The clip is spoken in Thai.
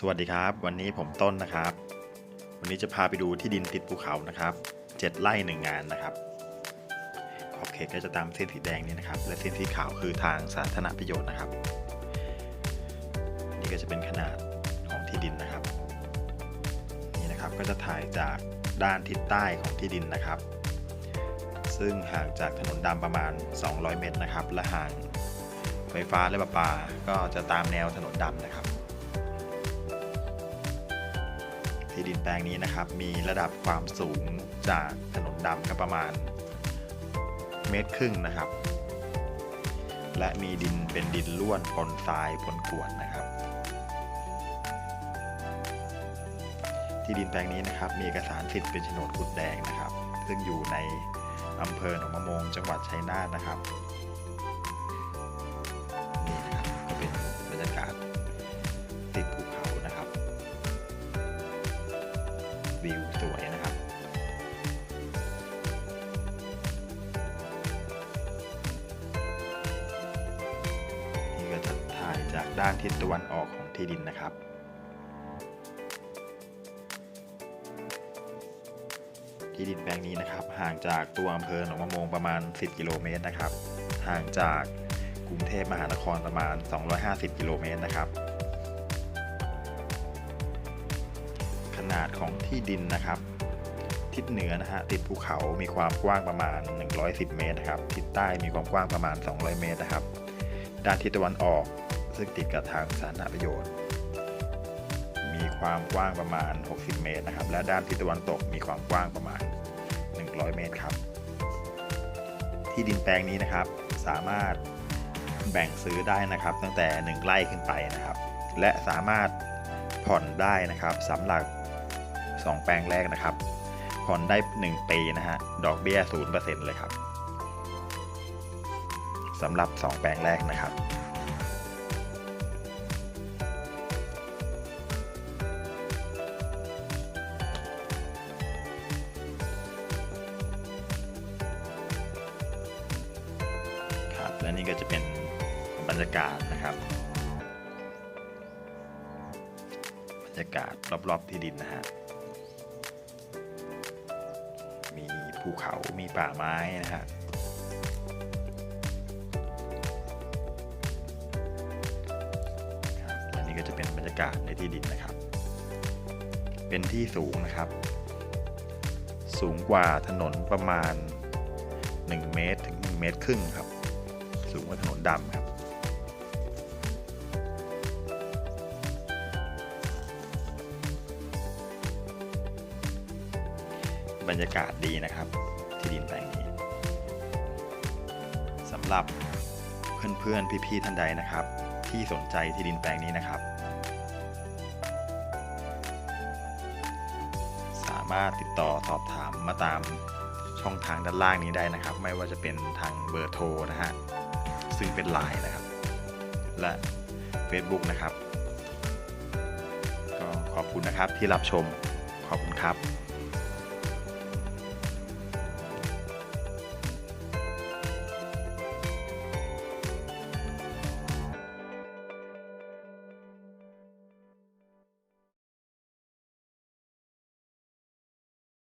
สวัสดีครับ วันนี้ผมต้นนะครับ วันนี้จะพาไปดูที่ดินติดภูเขานะครับเจ็ดไร่หนึ่งงานนะครับขอบเขตก็จะตามเส้นสีแดงนี้นะครับ และเส้นสีขาวคือทางสาธารณประโยชน์นะครับ นี่ก็จะเป็นขนาดของที่ดินนะครับ นี่นะครับก็จะถ่ายจากด้านทิศใต้ของที่ดินนะครับ ซึ่งห่างจากถนนดำประมาณ 200 เมตรนะครับ และห่างไฟฟ้าและประปา ก็จะตามแนวถนนดำนะครับ ที่ดินแปลงนี้นะครับ มีระดับความสูงจากถนนดำก็ประมาณ เมตรครึ่งนะครับ และมีดินเป็นดินล้วนปนทรายปนกรวดนะครับ ที่ดินแปลงนี้นะครับ มีเอกสารสิทธิ์เป็นโฉนดกุดแดงนะครับ ซึ่งอยู่ในอำเภอหนองมะมงจังหวัดชัยนาทนะครับ ด้านทิศตะวันออกของที่ดินนะครับ ที่ดินแปลงนี้นะครับ ห่างจากตัวอำเภอหนองมะโมงประมาณ 10 กิโลเมตรนะครับ ห่างจากกรุงเทพมหานครประมาณ 250 กิโลเมตรนะครับ ขนาดของที่ดินนะครับทิศเหนือนะฮะติดภูเขา มีความกว้างประมาณ 110 เมตรนะครับ ทิศใต้มีความกว้างประมาณ 200 เมตรนะครับ ด้านทิศตะวันออก ซึ่งติดกับทางสาธารณประโยชน์ มีความกว้างประมาณ 60 เมตรนะครับ และด้านทิศตะวันตกมีความกว้างประมาณ 100 เมตรครับ ที่ดินแปลงนี้นะครับ สามารถแบ่งซื้อได้นะครับ ตั้งแต่ 1 ไร่ขึ้นไปนะครับ และสามารถผ่อนได้นะครับสำหรับ 2 แปลงแรกนะครับ ผ่อนได้ 1 ปีนะฮะดอกเบี้ย 0%เลยครับสำหรับ 2 แปลงแรกนะครับ และนี่ก็จะเป็นบรรยากาศนะครับ บรรยากาศรอบๆที่ดินนะฮะ มีภูเขา มีป่าไม้นะฮะครับและนี่ก็จะเป็นบรรยากาศในที่ดินนะครับ เป็นที่สูงนะครับ สูงกว่าถนนประมาณ 1 เมตรถึง 1 เมตรครึ่งครับ สูงกว่าถนนดำครับ บรรยากาศดีนะครับ ที่ดินแปลงนี้สำหรับเพื่อนๆพี่ๆท่านใดนะครับ ที่สนใจที่ดินแปลงนี้นะครับ สามารถติดต่อสอบถามมาตามช่องทางด้านล่างนี้ได้นะครับ ไม่ว่าจะเป็นทางเบอร์โทรนะฮะ ซึ่งเป็นไลน์นะครับ และ Facebook นะครับ ก็ขอบคุณนะครับที่รับชม ขอบคุณครับ